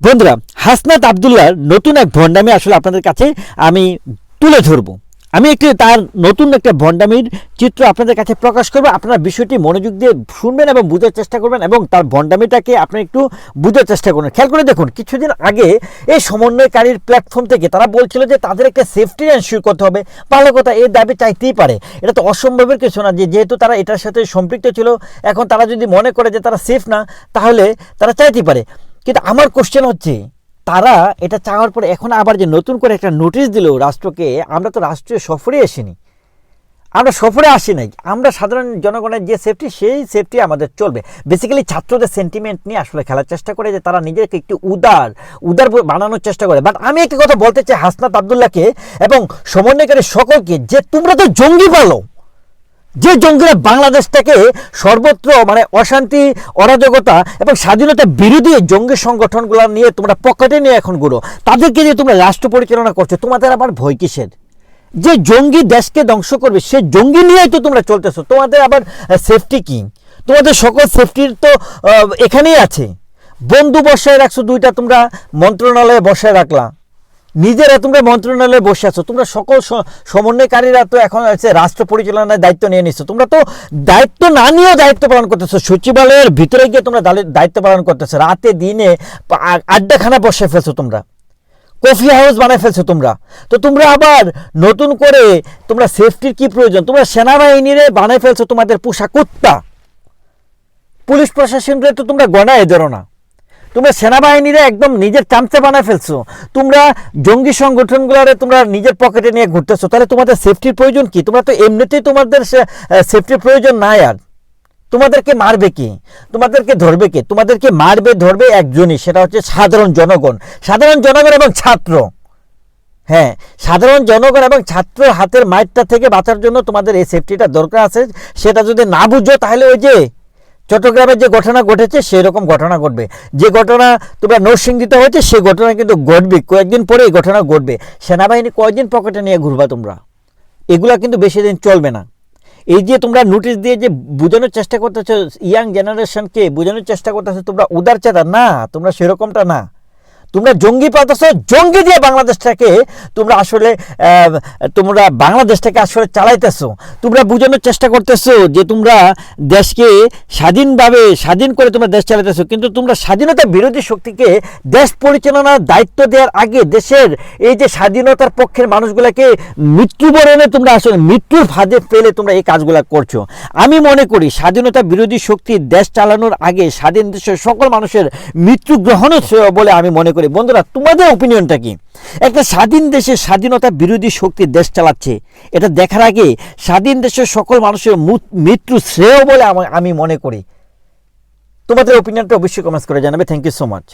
বন্ধুরা, হাসনাত আবদুল্লাহর নতুন এক ভণ্ডামি আসলে আপনাদের কাছে আমি তুলে ধরবো। আমি একটি তার নতুন একটা ভণ্ডামির চিত্র আপনাদের কাছে প্রকাশ করব। আপনারা বিষয়টি মনোযোগ দিয়ে শুনবেন এবং বুঝার চেষ্টা করবেন এবং তার ভণ্ডামিটাকে আপনারা একটু বুঝার চেষ্টা করবেন খেয়াল করে দেখুন, কিছুদিন আগে এই সমন্বয়কারীর প্ল্যাটফর্ম থেকে তারা বলছিল যে তাদের একটা সেফটি এনশিওর করতে হবে। ভালো কথা এই দাবি চাইতেই পারে। এটা তো অসম্ভবের কিছু না, যে যেহেতু তারা এটার সাথে সম্পৃক্ত ছিল, এখন তারা যদি মনে করে যে তারা সেফ না, তাহলে তারা চাইতেই পারে। কিন্তু আমার কোশ্চেন হচ্ছে, তারা এটা চাওয়ার পরে এখন আবার যে নতুন করে একটা নোটিশ দিল রাষ্ট্রকে, আমরা তো রাষ্ট্রীয় সফরে আসিনি। আমরা সফরে আসি নাই। আমরা সাধারণ জনগণের যে সেফটি সেই সেফটি আমাদের চলবে। বেসিক্যালি ছাত্রদের সেন্টিমেন্ট নিয়ে আসলে খেলার চেষ্টা করে যে তারা নিজেকে একটু উদার উদার বানানোর চেষ্টা করে। বাট আমি একটি কথা বলতে চাই হাসনাত আবদুল্লাহকে এবং সমন্বয়কারী সকলকে যে তোমরা তো জঙ্গি বলো যে জঙ্গিরা বাংলাদেশটাকে সর্বত্র মানে অশান্তি, অরাজকতা এবং স্বাধীনতা বিরোধী জঙ্গি সংগঠনগুলো নিয়ে তোমরা পকেটে নিয়ে এখন ঘুরো, তাদেরকে নিয়ে তোমরা রাষ্ট্র পরিচালনা করছ, তোমাদের আবার ভয় কিসের? যে জঙ্গি দেশকে ধ্বংস করবে, সে জঙ্গি নিয়েই তো তোমরা চলতেছো, তোমাদের আবার সেফটি কি? তোমাদের সকল সেফটির তো এখানেই আছে। বন্ধু বসায় রাখছো দুইটা তোমরা, মন্ত্রণালয়ে বসায় রাখলা। নিজেরা তোমরা মন্ত্রণালয়ে বসে আছো, তোমরা সকল সমন্বয়কারীরা তো এখন আছে রাষ্ট্র পরিচালনার দায়িত্ব নিয়ে নিচ্ছ তোমরা তো দায়িত্ব না নিয়েও দায়িত্ব পালন করতেছো, সচিবালয়ের ভিতরে গিয়ে তোমরা দায়িত্ব পালন করতেছো। রাতে, দিনে আড্ডাখানা বসে ফেলছো তোমরা। কফি হাউস বানায় ফেলছো তোমরা। তো তোমরা আবার নতুন করে তোমরা সেফটির কি প্রয়োজন? তোমরা সেনাবাহিনীরে বানায় ফেলছো তোমাদের পোশাক কুত্তা। পুলিশ প্রশাসনকে তো তোমরা গণায় ধরো না। তোমরা সেনাবাহিনীরা একদম নিজের চামচে বানায় ফেলছো। তোমরা জঙ্গি সংগঠনগুলোরে তোমরা নিজের পকেটে নিয়ে ঘুরতেছো। তাহলে তোমাদের সেফটির প্রয়োজন কি? তোমরা তো এমনিতেই তোমাদের সেফটির প্রয়োজন নাই আর। তোমাদেরকে মারবে কি? তোমাদেরকে ধরবে কি? তোমাদেরকে মারবে, ধরবে একজনই, সেটা হচ্ছে সাধারণ জনগণ। সাধারণ জনগণ এবং ছাত্র। হ্যাঁ সাধারণ জনগণ এবং ছাত্র হাতের মাইটটা থেকে বাঁচার জন্য তোমাদের এই সেফটিটা দরকার আছে। সেটা যদি না বুঝো, তাহলে ওই যে চট্টগ্রামে যে ঘটনা ঘটেছে সেই রকম ঘটনা ঘটবে। যে ঘটনা তোমরা নরসিংদীতে হয়েছে সেই ঘটনা কিন্তু ঘটবে। কয়েকদিন পরে এই ঘটনা ঘটবে। সেনাবাহিনী কয়েকদিন পকেটে নিয়ে ঘুরবা তোমরা? এগুলা কিন্তু বেশি দিন চলবে না। এই যে তোমরা নোটিশ দিয়ে যে বোঝানোর চেষ্টা করতেছো ইয়াং জেনারেশনকে বোঝানোর চেষ্টা করতেছো, তোমরা উদার চেতা। না, তোমরা সেরকমটা না। তোমরা জঙ্গি পাতাছো, জঙ্গি দিয়ে বাংলাদেশটাকে তোমরা আসলে তোমরা বাংলাদেশটাকে আসলে চালাইতেছো। তোমরা বোঝানোর চেষ্টা করতেছো যে তোমরা দেশকে স্বাধীনভাবে, স্বাধীন করে তোমরা দেশ চালাইতেছো, কিন্তু তোমরা স্বাধীনতা বিরোধী শক্তিকে দেশ পরিচালনার দায়িত্ব দেওয়ার আগে দেশের এই যে স্বাধীনতার পক্ষের মানুষগুলোকে মৃত্যুবরণে তোমরা আসলে মৃত্যুর ফাঁদে ফেলে তোমরা এই কাজগুলো করছ। আমি মনে করি স্বাধীনতা বিরোধী শক্তি দেশ চালানোর আগে স্বাধীন দেশের সকল মানুষের মৃত্যু গ্রহণও বলে আমি মনে করি। বন্ধুরা, তোমাদের অপিনিয়নটা কি? একটা স্বাধীন দেশে স্বাধীনতা বিরোধী শক্তি দেশ চালাচ্ছে, এটা দেখার আগে স্বাধীন দেশের সকল মানুষের মৃত্যু শ্রেয় বলে আমি মনে করি। তোমাদের অপিনিয়নটা অবশ্যই কমেন্টস করে জানাবে। Thank you so much